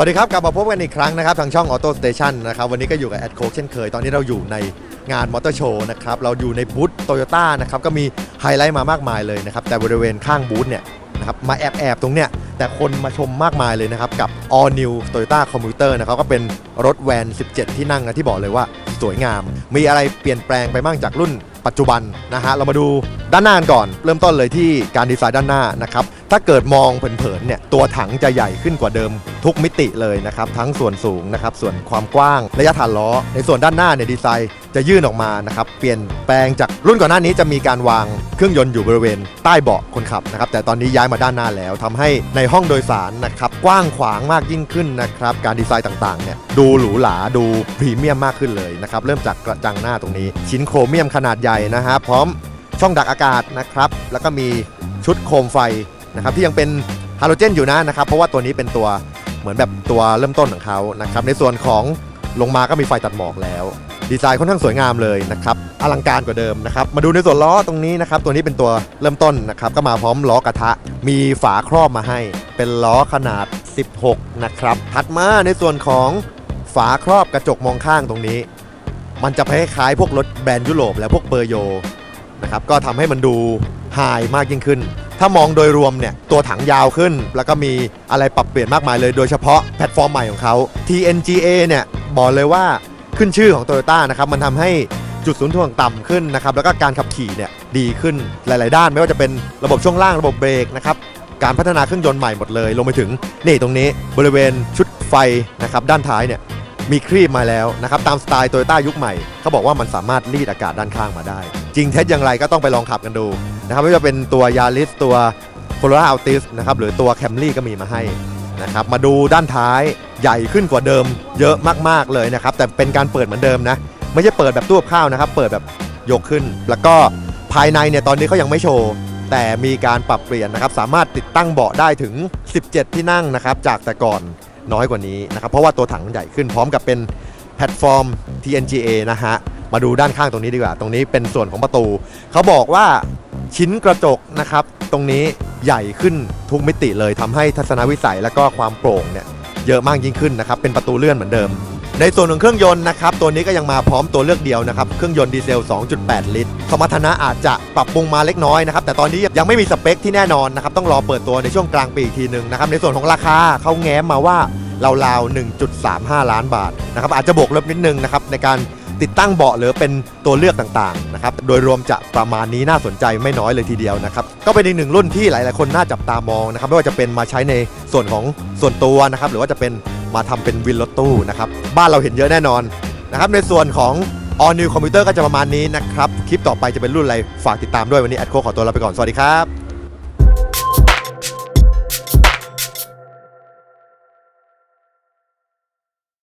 สวัสดีครับกลับมาพบกันอีกครั้งนะครับทางช่อง Auto Station นะครับวันนี้ก็อยู่กับแอดโคเช่นเคย ตอนนี้เราอยู่ในงานมอเตอร์โชว์นะครับเราอยู่ในบูธโตโยต้านะครับก็มีไฮไลท์มามากมายเลยนะครับแต่บริเวณข้างบูธเนี่ยนะครับมาแอบแอบๆตรงเนี้ยแต่คนมาชมมากมายเลยนะครับกับ All New Toyota Commuter นะครับก็เป็นรถแวน 17 ที่นั่งนะที่บอกเลยว่าสวยงาม มีอะไรเปลี่ยนแปลงไปบ้างจากรุ่น ปัจจุบันนะฮะเรามาดูด้านหน้ากันก่อน เริ่มต้นเลยที่การดีไซน์ด้านหน้านะครับถ้าเกิดมองเผินๆเนี่ยตัวถังจะใหญ่ขึ้นกว่าเดิมทุกมิติเลยนะครับทั้งส่วนสูงนะครับส่วนความกว้างระยะฐานล้อ ในส่วนด้านหน้าเนี่ยดีไซน์ จะยื่นออกมานะครับเปลี่ยนแปลงจากรุ่นก่อนหน้านี้จะมีการวางเครื่องยนต์อยู่บริเวณใต้เบาะคนขับนะครับแต่ตอนนี้ย้ายมาด้านหน้าแล้วทำให้ในห้องโดยสารนะครับกว้างขวางมากยิ่งขึ้นนะครับการดีไซน์ต่างๆเนี่ยดูหรูหราดูพรีเมียมมากขึ้นเลยนะครับเริ่มจากกระจังหน้าตรงนี้ ชิ้นโครเมียมขนาดใหญ่นะฮะพร้อมช่องดักอากาศนะครับแล้วก็มีชุดโคมไฟนะครับที่ยังเป็นฮาโลเจนอยู่นะนะครับเพราะว่าตัวนี้เป็นตัวเหมือนแบบตัวเริ่มต้นของเขานะครับในส่วนของลงมาก็มีไฟตัดหมอกแล้ว ดีไซน์ค่อนข้างสวยงามเลยนะครับอลังการกว่าเดิมนะครับมาดูในส่วนล้อตรงนี้นะครับตัวนี้เป็นตัวเริ่มต้นนะครับก็มาพร้อมล้อกระทะ มีฝาครอบมาให้ เป็นล้อขนาด 16 นะครับถัดมาในส่วนของฝาครอบกระจกมองข้างตรงนี้ มันจะคล้ายๆพวกรถแบรนด์ยุโรปและพวกเบอร์โยนะครับก็ทำให้มันดูไฮมากยิ่งขึ้น ถ้ามองโดยรวมเนี่ยตัวถังยาวขึ้น แล้วก็มีอะไรปรับเปลี่ยนมากมายเลย โดยเฉพาะแพลตฟอร์มใหม่ของเขา TNGA เนี่ยบอกเลยว่า ขึ้นชื่อของ Toyota นะครับมันทำให้จุดศูนย์ถ่วงต่ำขึ้นนะครับแล้วก็การขับขี่เนี่ยดีขึ้นหลาย ๆ ด้าน ไม่ว่าจะเป็นระบบช่วงล่างระบบเบรกนะครับการพัฒนาเครื่องยนต์ใหม่หมดเลย ลงไปถึงนี่ตรงนี้บริเวณชุดไฟนะครับด้านท้ายเนี่ยมีครีบมาแล้วนะครับตามสไตล์โตโยต้ายุคใหม่เขาบอกว่ามันสามารถรีดอากาศด้านข้างมาได้ จริงเท็จอย่างไรก็ต้องไปลองขับกันดูนะครับไม่ว่าจะเป็นตัวยาริสตัวโคโร a าอัลติสนะครับหรือตัวแคมรี่ก็มีมาให้ นะครับมาดูด้านท้ายใหญ่ขึ้นกว่าเดิม เยอะมากๆเลยนะครับ แต่เป็นการเปิดเหมือนเดิมนะ ไม่ใช่เปิดแบบตู้ข้าวนะครับ เปิดแบบยกขึ้น แล้วก็ภายในเนี่ยตอนนี้เขายังไม่โชว์ แต่มีการปรับเปลี่ยนนะครับ สามารถติดตั้งเบาะได้ถึง 17 ที่นั่งนะครับ จากแต่ก่อนน้อยกว่านี้นะครับ เพราะว่าตัวถังใหญ่ขึ้นพร้อมกับเป็นแพลตฟอร์ม TNGA นะฮะ มาดูด้านข้างตรงนี้ดีกว่า ตรงนี้เป็นส่วนของประตู เขาบอกว่าชิ้นกระจกนะครับ ตรงนี้ ใหญ่ขึ้นทุกมิติเลยทำให้ทัศนวิสัยและก็ความโปร่งเนี่ยเยอะมากยิ่งขึ้นนะครับเป็นประตูเลื่อนเหมือนเดิม ในส่วนของเครื่องยนต์นะครับตัวนี้ก็ยังมาพร้อมตัวเลือกเดียวนะครับเครื่องยนต์ดีเซล 2.8 ลิตร สมรรถนะอาจจะปรับปรุงมาเล็กน้อยนะครับแต่ตอนนี้ยังไม่มีสเปคที่แน่นอนนะครับต้องรอเปิดตัวในช่วงกลางปีอีกทีหนึ่งนะครับในส่วนของราคาเขาแง้มมาว่าราวๆ1.35 ล้านบาทนะครับอาจจะบวกลบนิดนึงนะครับในการ ติดตั้งเบาะหรือเป็นตัวเลือกต่างๆนะครับโดยรวมจะประมาณนี้น่าสนใจไม่น้อยเลยทีเดียวนะครับก็เป็นอีกหนึ่งรุ่นที่หลายๆคนน่าจับตามองนะครับไม่ว่าจะเป็นมาใช้ในส่วนของส่วนตัวนะครับหรือว่าจะเป็นมาทำเป็นวินรถตู้นะครับบ้านเราเห็นเยอะแน่นอนนะครับในส่วนของ All New Computer ก็จะประมาณนี้นะครับคลิปต่อไปจะเป็นรุ่นอะไรฝากติดตามด้วยวันนี้แอดโคขอตัวลาไปก่อนสวัสดีครับ